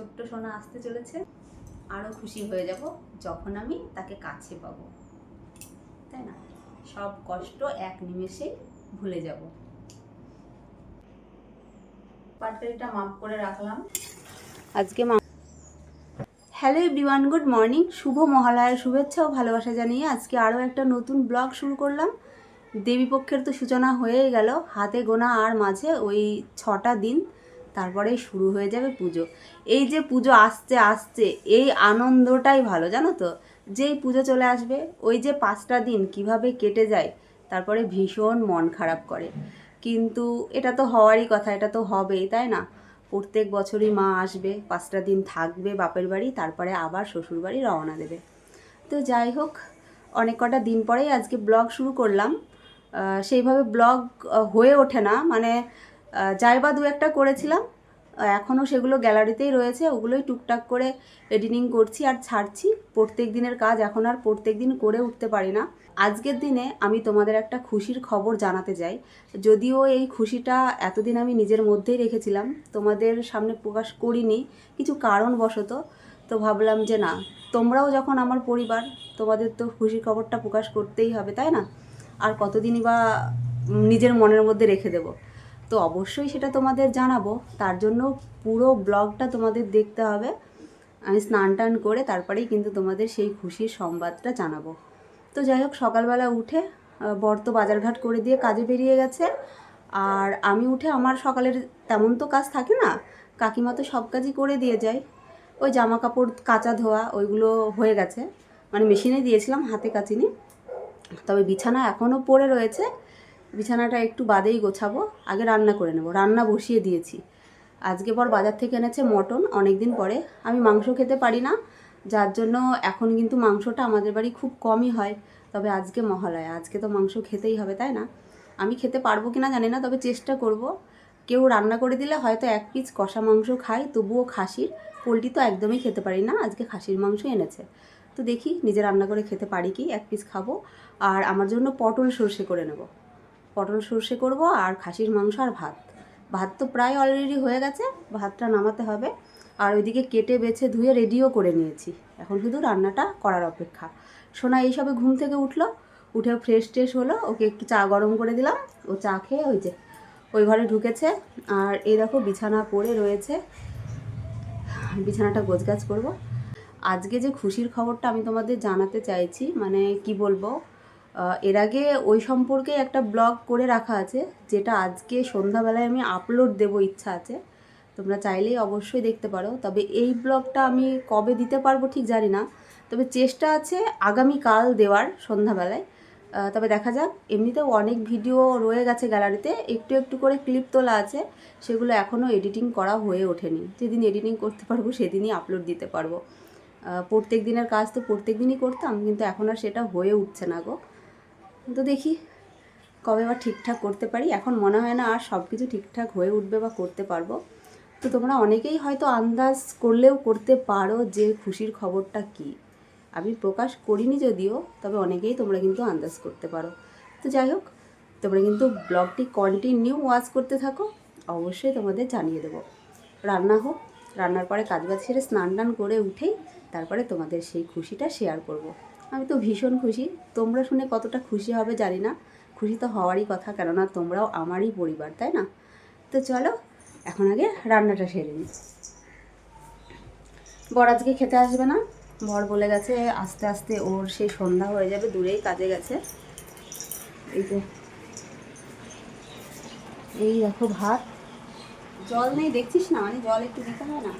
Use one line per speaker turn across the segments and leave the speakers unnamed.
ছোট্ট সোনা আসতে চলেছে আরও খুশি হয়ে যাব যখন আমি তাকে কাছে পাবো। তাই না? সব কষ্ট এক নিমেষেই ভুলে যাব। পাটারিটা মাপ করে রাখলাম। আজকে মা হ্যালো এভরিওয়ান গুড মর্নিং শুভ মহালয়ার শুভেচ্ছা ও ভালোবাসা জানিয়ে আজকে আরও একটা নতুন ব্লগ শুরু করলাম। দেবীপক্ষের তো সূচনা হয়েই গেল, হাতে গোনা আর মাঝে ওই ছটা দিন। তারপরেই শুরু হয়ে যাবে পুজো। এই যে পুজো আসছে আসছে, এই আনন্দটাই ভালো, জানো তো? যেই পুজো চলে আসবে, ওই যে পাঁচটা দিন কীভাবে কেটে যায়, তারপরে ভীষণ মন খারাপ করে। কিন্তু এটা তো হওয়ারই কথা, এটা তো হবেই, তাই না? প্রত্যেক বছরই মা আসবে, পাঁচটা দিন থাকবে বাপের বাড়ি, তারপরে আবার শ্বশুর বাড়ি রওনা দেবে। তো যাই হোক, অনেক কটা দিন পরেই আজকে ব্লগ শুরু করলাম। সেইভাবে ব্লগ হয়ে ওঠে না মানে যাই বা দু একটা করেছিলাম। এখনও সেগুলো গ্যালারিতেই রয়েছে, ওগুলোই টুকটাক করে এডিটিং করছি আর ছাড়ছি। প্রত্যেক দিনের কাজ এখন আর প্রত্যেক দিন করে উঠতে পারি না। আজকের দিনে আমি তোমাদের একটা খুশির খবর জানাতে চাই। যদিও এই খুশিটা এতদিন আমি নিজের মধ্যেই রেখেছিলাম, তোমাদের সামনে প্রকাশ করিনি, কিছু কারণবশত। তো ভাবলাম যে না, তোমরাও যখন আমার পরিবার, তোমাদের তো খুশির খবরটা প্রকাশ করতেই হবে, তাই না? আর কতদিনই বা নিজের মনের মধ্যে রেখে দেব। তো অবশ্যই সেটা তোমাদের জানাব। তার জন্য পুরো ব্লগটা তোমাদের দেখতে হবে। আমি স্নান টান করে তারপরেই কিন্তু তোমাদের সেই খুশির সংবাদটা জানাব। তো যাই হোক সকালবেলা উঠে আহ, বর তো বাজারঘাট করে দিয়ে কাজে বেরিয়ে গেছে। আর আমি উঠে আমার সকালের তেমন তো কাজ থাকে না কাকিমা তো সব কাজই করে দিয়ে যায়। ওই জামা কাপড় কাচা ধোয়া ওইগুলো হয়ে গেছে। মানে মেশিনে দিয়েছিলাম হাতে কাচিনি। তবে বিছানা এখনও পড়ে রয়েছে। বিছানাটা একটু বাদেই গোছাবো, আগে রান্না করে নেব। রান্না বসিয়ে দিয়েছি। আজকে পর বাজার থেকে এনেছে মটন অনেক দিন পরে। আমি মাংস খেতে পারি না, যার জন্য এখন কিন্তু মাংসটা আমাদের বাড়ি খুব কমই হয়, তবে আজকে মহালয়া। আজকে তো মাংস খেতেই হবে, তাই না? আমি খেতে পারব কি না জানি না, তবে চেষ্টা করব। কেউ রান্না করে দিলে হয়তো এক পিস কষা মাংস খাই, তবুও খাসির। পোলট্রি তো একদমই খেতে পারি না, আজকে খাসির মাংস এনেছে। তো দেখি নিজে রান্না করে খেতে পারি কি, এক পিস খাব। আর আমার জন্য পটল সর্ষে করে নেব। পটল সর্ষে করব আর খাসির মাংস আর ভাত। ভাত তো প্রায় অলরেডি হয়ে গেছে, ভাতটা নামাতে হবে। আর ওইদিকে কেটে, বেছে, ধুয়ে রেডিও করে নিয়েছি। এখন শুধু রান্নাটা করার অপেক্ষা। সোনা এইসবে ঘুম থেকে উঠল, উঠে ফ্রেশ ট্রেশ হলো, ওকে একটু চা গরম করে দিলাম, ও চা খেয়ে ওই যে, ওই ঘরে ঢুকেছে। আর এই দেখো বিছানা পড়ে রয়েছে। বিছানাটা গোছগাছ করব। আজকে যে খুশির খবরটা আমি তোমাদের জানাতে চাইছি মানে কি বলব? এর আগে ওই সম্পর্কে একটা ব্লগ করে রাখা আছে, যেটা আজকে সন্ধ্যাবেলায় আমি আপলোড দেব, ইচ্ছা আছে। তোমরা চাইলেই অবশ্যই দেখতে পারো। তবে এই ব্লগটা আমি কবে দিতে পারব ঠিক জানি না। তবে চেষ্টা আছে আগামীকাল দেওয়ার সন্ধ্যাবেলায়। তবে দেখা যাক, এমনিতেও অনেক ভিডিও রয়ে গেছে গ্যালারিতে, একটু একটু করে ক্লিপ তোলা আছে। সেগুলো এখনও এডিটিং করা হয়ে ওঠেনি। যেদিন এডিটিং করতে পারব, সেদিনই আপলোড দিতে পারব। প্রত্যেক দিনের কাজ তো প্রত্যেক দিনই করতাম, কিন্তু এখন আর সেটা হয়ে উঠছে না গো। তো দেখি কবে বা ঠিকঠাক করতে পারি। এখন মনে হয় না আর সব কিছু ঠিকঠাক হয়ে উঠবে বা করতে পারব। তো তোমরা অনেকেই হয়তো আন্দাজ করলেও করতে পারো যে খুশির খবরটা কী। আমি প্রকাশ করিনি যদিও, তবে অনেকেই তোমরা কিন্তু আন্দাজ করতে পারো। তো যাই হোক, তোমরা কিন্তু ব্লগটি কন্টিনিউ ওয়াচ করতে থাকো। অবশ্যই তোমাদের জানিয়ে দেবো। রান্না হোক, রান্নার পরে কাজ বাজ সেরে স্নান টান করে উঠেই তারপরে তোমাদের সেই খুশিটা শেয়ার করব। আমি তো ভীষণ খুশি। তোমরা শুনে কতটা খুশি হবে জানি না। খুশি তো হওয়ারই কথা, কেননা তোমরাও আমারই পরিবার, তাই না? তো চলো, এখন আগে রান্নাটা সেরে নিই। বর আজকে খেতে আসবে না। বর বলে গেছে আস্তে আস্তে ওর সেই সন্ধ্যা হয়ে যাবে, দূরেই কাজে গেছে। এই যে, এই দেখো ভাত। জল নেই, দেখছিস না? মানে জল একটু দিতে হয় না?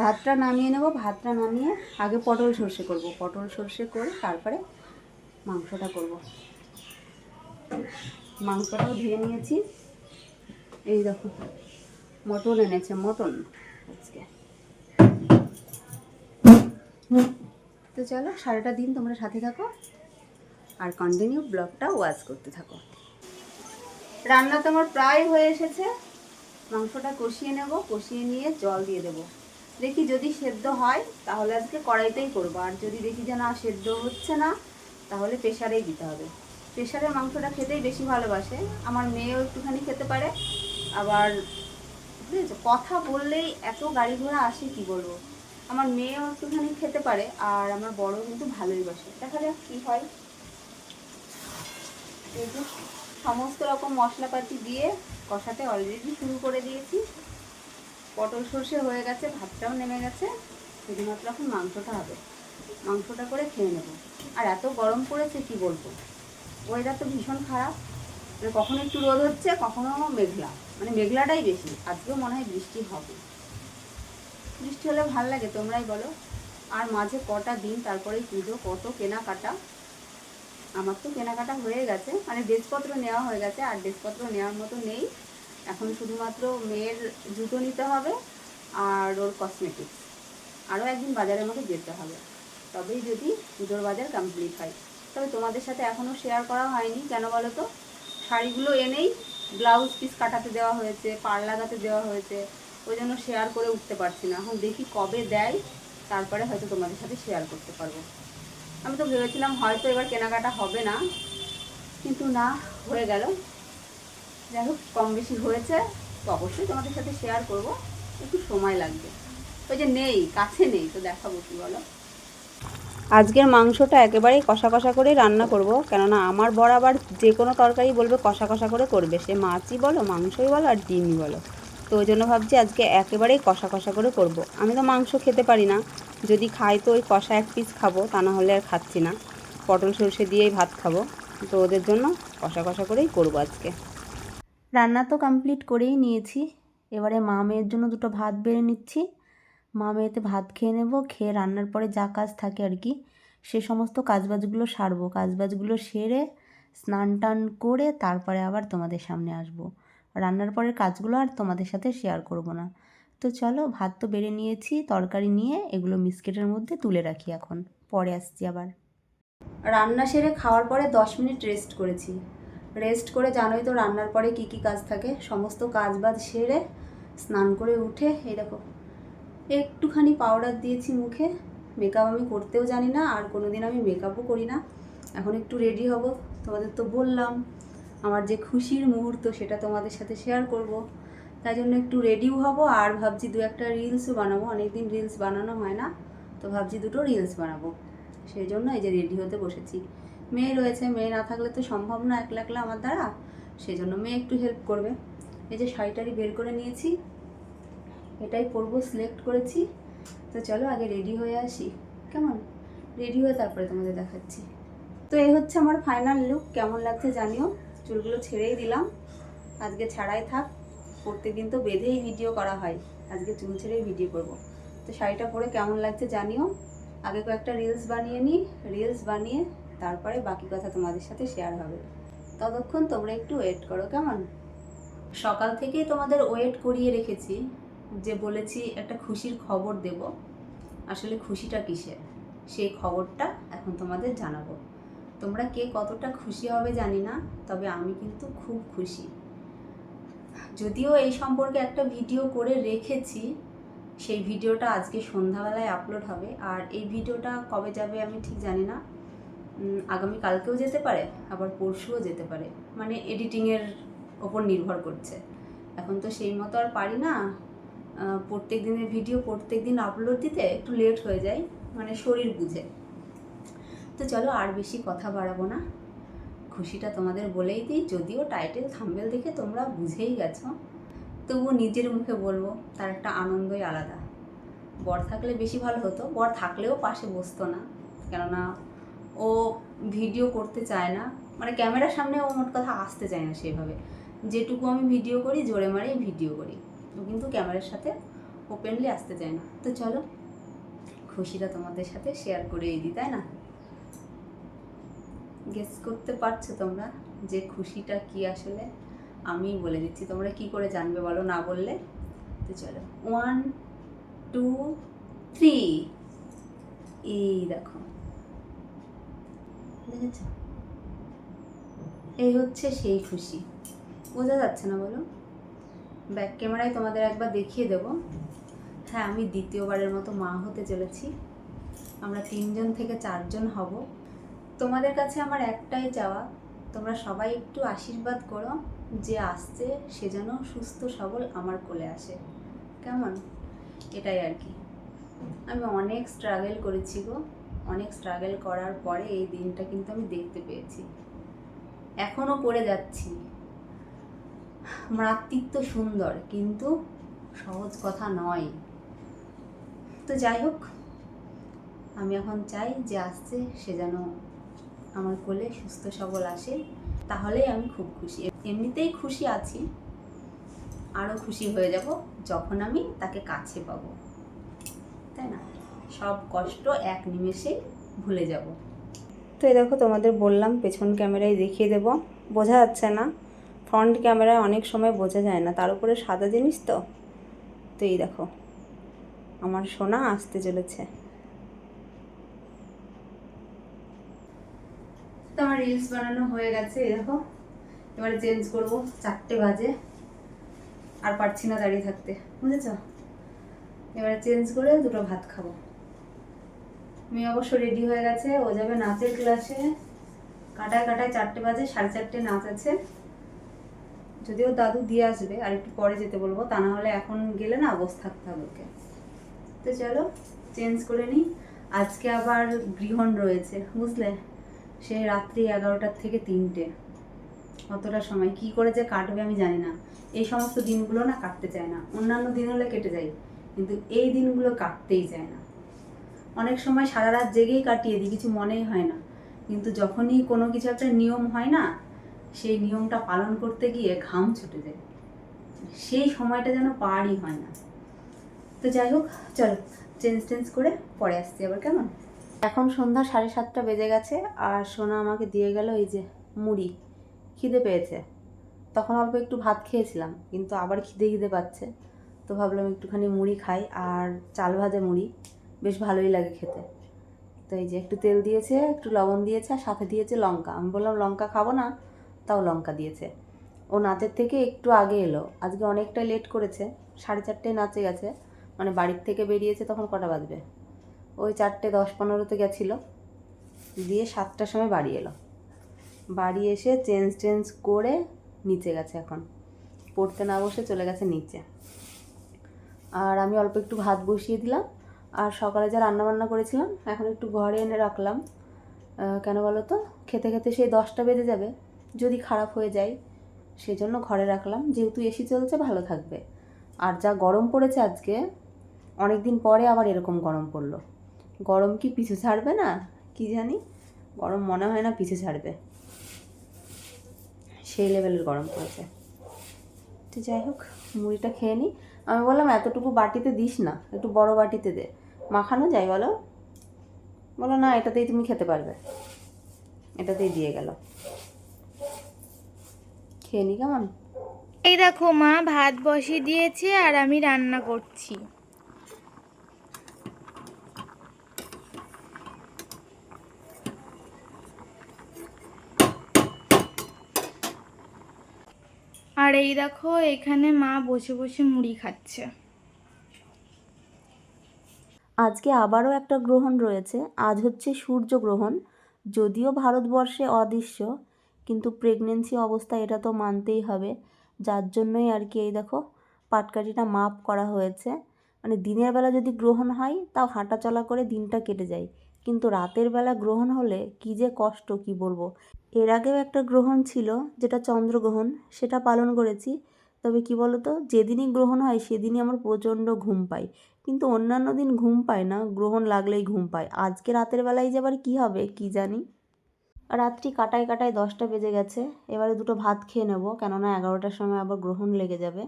ভাতটা নামিয়ে নেব, ভাতটা নামিয়ে আগে পটল সর্ষে করব। পটল সর্ষে করে তারপরে মাংসটা করব। মাংসটাও ধুয়ে নিয়েছি। এই দেখো, মটন এনেছে, মটন আজকে। তো চলো, সারাটা দিন তোমরা সাথে থাকো আর কন্টিনিউ ব্লগটা ওয়াচ করতে থাকো। রান্না তো আমার প্রায় হয়ে এসেছে। মাংসটা কষিয়ে নেব, কষিয়ে নিয়ে জল দিয়ে দেব। দেখি যদি সেদ্ধ হয়, তাহলে আজকে কড়াইতেই করব। আর যদি দেখি যে না, সেদ্ধ হচ্ছে না, তাহলে প্রেশারেই দিতে হবে। প্রেশারের মাংসটা খেতেই বেশি ভালোবাসে। আমার মেয়েও একটুখানি খেতে পারে। আবার বুঝেছ, কথা বললেই এত গাড়ি ঘোড়া আসে কি বলব? আমার মেয়েও একটুখানি খেতে পারে, আর আমার বড় কিন্তু ভালোই বাসে। দেখা যাক কি হয়। সমস্ত রকম মশলাপাতি দিয়ে কষাতে অলরেডি শুরু করে দিয়েছি। পটল সর্ষে হয়ে গেছে, ভাতটাও নেমে গেছে। শুধুমাত্র এখন মাংসটা হবে। মাংসটা করে খেয়ে নেব। আর এত গরম পড়েছে, কি বলব? ওয়েদার তো ভীষণ খারাপ। মানে কখনো একটু রোদ হচ্ছে, কখনো মেঘলা। মানে মেঘলাটাই বেশি। আজকেও মনে হয় বৃষ্টি হবে। বৃষ্টি হলে ভালো লাগে, তোমরাই বলো। আর মাঝে কটা দিন তারপরেই পুজো, কত কেনাকাটা? আমার তো কেনাকাটা হয়ে গেছে। মানে ড্রেসপত্র নেওয়া হয়ে গেছে। আর ড্রেসপত্র নেওয়ার মতো নেই। এখন শুধুমাত্র মেয়ের জুতো নিতে হবে আর ওর কসমেটিক্স আরও একদিন বাজারে আমাকে যেতে হবে। তবেই যদি পুজোর বাজার কমপ্লিট হয়। তবে তোমাদের সাথে এখনও শেয়ার করা হয়নি, কেন বলো তো? শাড়িগুলো এনেই ব্লাউজ পিস কাটাতে দেওয়া হয়েছে পার লাগাতে দেওয়া হয়েছে। ওই জন্য শেয়ার করে উঠতে পারছি না। এখন দেখি কবে দেয়, তারপরে হয়তো তোমাদের সাথে শেয়ার করতে পারব। আমি তো ভেবেছিলাম হয়তো এবার কেনাকাটা হবে না, কিন্তু না, হয়ে গেল। যাই হোক, কম বেশি হয়েছে, তো অবশ্যই তোমাদের সাথে শেয়ার করব। একটু সময় লাগবে। ওই যে নেই, কাছে নেই, তো দেখাবো কি বলো? আজকের মাংসটা একেবারেই কষা কষা করেই রান্না করব, কেননা আমার বর আবার যে কোনো তরকারি বলবে কষা কষা করে করবে। সে মাছই বলো, মাংসই বলো, আর ডিমই বলো। তো ওই জন্য ভাবছি আজকে একেবারেই কষা কষা করে করব। আমি তো মাংস খেতে পারি না। যদি খাই তো ওই কষা এক পিস খাব, তা না হলে আর খাচ্ছি না। পটল সর্ষে দিয়েই ভাত খাব। তো ওদের জন্য কষা কষা করেই করব আজকে। রান্না তো কমপ্লিট করেই নিয়েছি। এবারে মা মেয়ের জন্য দুটো ভাত বেড়ে নিচ্ছি। মা মেয়েতে ভাত খেয়ে নেব, খেয়ে রান্নার পরে যা কাজ থাকে আর কি, সে সমস্ত কাজবাজগুলো সারবো। কাজবাজগুলো সেরে স্নান টান করে তারপরে আবার তোমাদের সামনে আসব। রান্নার পরের কাজগুলো আর তোমাদের সাথে শেয়ার করব না। তো চলো, ভাত তো বেড়ে নিয়েছি, তরকারি নিয়ে এগুলো মিস্কেটের মধ্যে তুলে রাখি এখন। পরে আসছি আবার। রান্না সেরে খাওয়ার পরে দশ মিনিট রেস্ট করেছি। রেস্ট করে জানোই তো রান্নার পরে কি কি কাজ থাকে। সমস্ত কাজ বাজ সেরে স্নান করে উঠে, এই দেখো, একটুখানি পাউডার দিয়েছি মুখে। মেকআপ আমি করতেও জানি না, আর কোনো দিন আমি মেকআপও করি না। এখন একটু রেডি হব। তোমাদের তো বললাম, আমার যে খুশির মুহূর্ত সেটা তোমাদের সাথে শেয়ার করব। তাই জন্য একটু রেডিও হব, আর ভাবছি দু একটা রিলসও বানাবো। অনেকদিন রিলস বানানো হয় না, তো ভাবছি দুটো রিলস বানাবো। সেই জন্য এই যে রেডি হতে বসেছি। মেয়ে রয়েছে, মেয়ে না থাকলে তো সম্ভব না একলা একলা আমার দ্বারা। সেই জন্য মেয়ে একটু হেল্প করবে। এই যে শাড়িটারি বের করে নিয়েছি, এটাই পরবো সিলেক্ট করেছি। তো চলো আগে রেডি হয়ে আসি। কেমন? রেডি হয়ে তারপরে তোমাদের দেখাচ্ছি। তো এই হচ্ছে আমার ফাইনাল লুক কেমন লাগছে জানিও? চুলগুলো ছেড়েই দিলাম। আজকে ছাড়াই থাক প্রত্যেকদিন তো বেঁধেই ভিডিও করা হয়। আজকে চুল ছেড়েই ভিডিও করব। তো শাড়িটা পরে কেমন লাগছে জানিও? আগে কয়েকটা রিলস বানিয়ে নিই। রিলস বানিয়ে তারপরে বাকি কথা তোমাদের সাথে শেয়ার হবে। ততক্ষণ তোমরা একটু ওয়েট করো, কেমন? সকাল থেকেই তোমাদের ওয়েট করিয়ে রেখেছি যে বলেছি একটা খুশির খবর দেব। আসলে খুশিটা কিসের? সেই খবরটা এখন তোমাদের জানাব। তোমরা কে কতটা খুশি হবে জানি না, তবে আমি কিন্তু খুব খুশি। যদিও এই সম্পর্কে একটা ভিডিও করে রেখেছি, সেই ভিডিওটা আজকে সন্ধ্যাবেলায় আপলোড হবে। আর এই ভিডিওটা কবে যাবে আমি ঠিক জানি না। আগামী কালকেও যেতে পারে, আবার পরশুও যেতে পারে। মানে এডিটিংয়ের ওপর নির্ভর করছে। এখন তো সেই মতো আর পারি না। প্রত্যেক দিনের ভিডিও প্রত্যেক দিন আপলোড দিতে একটু লেট হয়ে যায় মানে শরীর বুঝে। তো চলো আর বেশি কথা বাড়াবো না। খুশিটা তোমাদের বলেই দিই, যদিও টাইটেল থাম্বেল দেখে তোমরা বুঝেই গেছো। তবুও নিজের মুখে বলব, তার একটা আনন্দই আলাদা। বর থাকলে বেশি ভালো হতো, বর থাকলেও পাশে বসতো না। কেননা ও ভিডিও করতে চায় না মানে ক্যামেরার সামনে ও মোট কথা আসতে চায় না সেভাবে। যেটুকু আমি ভিডিও করি, জোরে মারে ভিডিও করি। ও কিন্তু ক্যামেরার সাথে ওপেনলি আসতে চায় না। তো চলো, খুশিটা তোমাদের সাথে শেয়ার করে দিই, তাই না? গেস করতে পারছ তোমরা যে খুশিটা কি আসলে? আমি বলে দিচ্ছি, তোমরা কি করে জানবে বলো, না বললে? তো চলো ওয়ান টু থ্রি এই দেখো। দেখেছ? এই হচ্ছে সেই খুশি। বোঝা যাচ্ছে না বলো? ব্যাক ক্যামেরায় তোমাদের একবার দেখিয়ে দেবো। হ্যাঁ আমি দ্বিতীয়বারের মতো মা হতে চলেছি। আমরা তিনজন থেকে চারজন হব। তোমাদের কাছে আমার একটাই চাওয়া, তোমরা সবাই একটু আশীর্বাদ করো যে আসছে, সে যেন সুস্থ, সবল আমার কোলে আসে। কেমন? এটাই আর কি। আমি অনেক স্ট্রাগল করেছি গো। অনেক স্ট্রাগল করার পরে এই দিনটা কিন্তু আমি দেখতে পেয়েছি। এখনও করে যাচ্ছি। মাতৃত্ব সুন্দর, কিন্তু সহজ কথা নয়। তো যাই হোক, আমি এখন চাই যে আসছে সে যেন আমার কোলে সুস্থ সবল আসে, তাহলেই আমি খুব খুশি। এমনিতেই খুশি আছি আরও খুশি হয়ে যাব যখন আমি তাকে কাছে পাবো। তাই না? সব কষ্ট এক নিমেষেই ভুলে যাব। তো এই দেখো তোমাদের বললাম পেছন ক্যামেরায় দেখিয়ে দেবো। বোঝা যাচ্ছে না ফ্রন্ট ক্যামেরায় অনেক সময় বোঝা যায় না। তার উপরে সাদা জিনিস তো? তো এই দেখো আমার সোনা আসতে চলেছে। তো আমার রিলস বানানো হয়ে গেছে এই দেখো। এবারে চেঞ্জ করব চারটে বাজে। আর পারছি না দাঁড়িয়ে থাকতে বুঝেছ? এবারে চেঞ্জ করে দুটো ভাত খাব। মেয়ে অবশ্য রেডি হয়ে গেছে, ও যাবে নাচের ক্লাসে কাটায় কাটায় চারটে বাজে, সাড়ে চারটে নাচ আছে। যদিও দাদু দিয়ে আসবে, আর একটু পরে যেতে বলব, তা না হলে এখন গেলে না বসে থাকতে হবে ওকে। তো চলো চেঞ্জ করে নিই। আজকে আবার গৃহণ রয়েছে, বুঝলে? সে রাত্রি এগারোটার থেকে তিনটে। অতটা সময়, কি করে যে কাটবে আমি জানি না। এই সমস্ত দিনগুলো না কাটতে চায় না। অন্যান্য দিন হলে কেটে যায়, কিন্তু এই দিনগুলো কাটতেই চায় না। অনেক সময় সারা রাত জেগেই কাটিয়ে দিই, কিছু মনেই হয় না। কিন্তু যখনই কোনো কিছু একটা নিয়ম হয় না, সেই নিয়মটা পালন করতে গিয়ে ঘাম ছুটে যায়। সেই সময়টা যেন পারই হয় না। তো যাই হোক, চলো চেঞ্জ টেঞ্জ করে পরে আসছি আবার, কেমন? এখন সন্ধ্যা সাড়ে সাতটা বেজে গেছে, আর সোনা আমাকে দিয়ে গেল এই যে মুড়ি, খিদে পেয়েছে। তখন অল্প একটু ভাত খেয়েছিলাম, কিন্তু আবার খিদে খিদে পাচ্ছে। তো ভাবলাম একটুখানি মুড়ি খাই, আর চাল ভাজা মুড়ি। বেশ ভালোই লাগে খেতে। তো এই যে একটু তেল দিয়েছে, একটু লবণ দিয়েছে, আর সাথে দিয়েছে লঙ্কা। আমি বললাম, লঙ্কা খাব না? তাও লঙ্কা দিয়েছে। ও নাচের থেকে একটু আগে এলো। আজকে অনেকটা লেট করেছে, সাড়ে চারটেয় নাচে গেছে। মানে বাড়ির থেকে বেরিয়েছে তখন কটা বাজবে? ওই চারটে দশ পনেরোতে গেছিল। দিয়ে সাতটার সময় বাড়ি এলো। বাড়ি এসে চেঞ্জ টেঞ্জ করে নিচে গেছে এখন। পড়তে না বসে চলে গেছে নিচে। আর আমি অল্প একটু ভাত বসিয়ে দিলাম। আর সকালে যা রান্নাবান্না করেছিলাম, এখন একটু ঘরে এনে রাখলাম। কেন বলো তো? খেতে খেতে সেই দশটা বেজে যাবে। যদি খারাপ হয়ে যায়, সেজন্য ঘরে রাখলাম। যেহেতু এসি চলছে, ভালো থাকবে। আর যা গরম পড়েছে আজকে অনেক দিন পরে আবার এরকম গরম পড়ল। গরম কি পিছু ছাড়বে না? কি জানি? গরম মনে হয় না পিছু ছাড়বে। সেই লেভেলের গরম পড়েছে। তো যাই হোক, মুড়িটা খেয়ে নিই আমি বললাম, এতটুকু বাটিতে দিস না, একটু বড় বাটিতে দে। মাখানো যায় বলো। বলো, না এটাতেই তুমি খেতে পারবে। এটাতেই দিয়ে গেল। খেয়ে নি কেমন?
এই দেখো, মা ভাত বসিয়ে দিয়েছে আর আমি রান্না করছি। আর এই দেখো, এখানে মা বসে বসে মুড়ি খাচ্ছে।
আজকে আবারও একটা গ্রহণ রয়েছে। আজ হচ্ছে সূর্যগ্রহণ যদিও ভারতবর্ষে অদৃশ্য, কিন্তু প্রেগনেন্সি অবস্থা এটা তো মানতেই হবে। যার জন্যই আর কি এই দেখো, পাটকাঠিটা মাপ করা হয়েছে। মানে দিনের বেলা যদি গ্রহণ হয়, তাও হাঁটা চলা করে দিনটা কেটে যায়। কিন্তু রাতের বেলা গ্রহণ হলে কী যে কষ্ট, কি বলব? এর আগেও একটা গ্রহণ ছিল, যেটা চন্দ্রগ্রহণ, সেটা পালন করেছি। তবে কি বলতো, যেদিনই গ্রহণ হয়, সেদিনই আমার প্রচণ্ড ঘুম পায়। কিন্তু অন্যান্য দিন ঘুম পায় না, গ্রহণ লাগলেই ঘুম পায়। আজকে রাতের বেলায় যে আবার কী হবে, কি জানি? রাত্রি কাটায় কাটায় দশটা বেজে গেছে, এবারে দুটো ভাত খেয়ে নেব, কেননা এগারোটার সময় আবার গ্রহণ লেগে যাবে।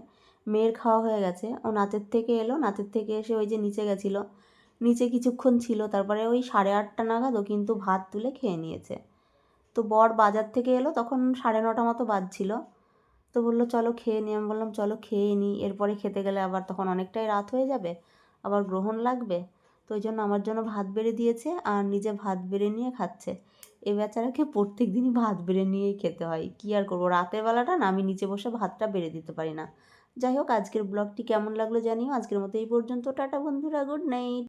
মেয়ের খাওয়া হয়ে গেছে, ও নাচের থেকে এলো নাচের থেকে এসে ওই যে নিচে গেছিল। নিচে কিছুক্ষণ ছিল, তারপরে ওই সাড়ে আটটা নাগাদ ও কিন্তু ভাত তুলে খেয়ে নিয়েছে। তো বর বাজার থেকে এলো, তখন সাড়ে নটা মতো বাজছিল। তো বলল, চলো খেয়ে নিই আমি বললাম, চলো খেয়ে নিই এরপরে খেতে গেলে আবার তখন অনেকটাই রাত হয়ে যাবে। আবার গ্রহণ লাগবে? তো ওই জন্য আমার জন্য ভাত বেড়ে দিয়েছে আর নিজে ভাত বেড়ে নিয়ে খাচ্ছে। এ বেচারাকে প্রত্যেক দিনই ভাত বেড়ে নিয়েই খেতে হয়। কী আর করব? রাতের বেলাটা না, আমি নিচে বসে ভাতটা বেড়ে দিতে পারি না। যাই হোক, আজকের ব্লগটি কেমন লাগল জানিও। আজকের মতো এই পর্যন্ত। টাটা বন্ধুরা, গুড নাইট।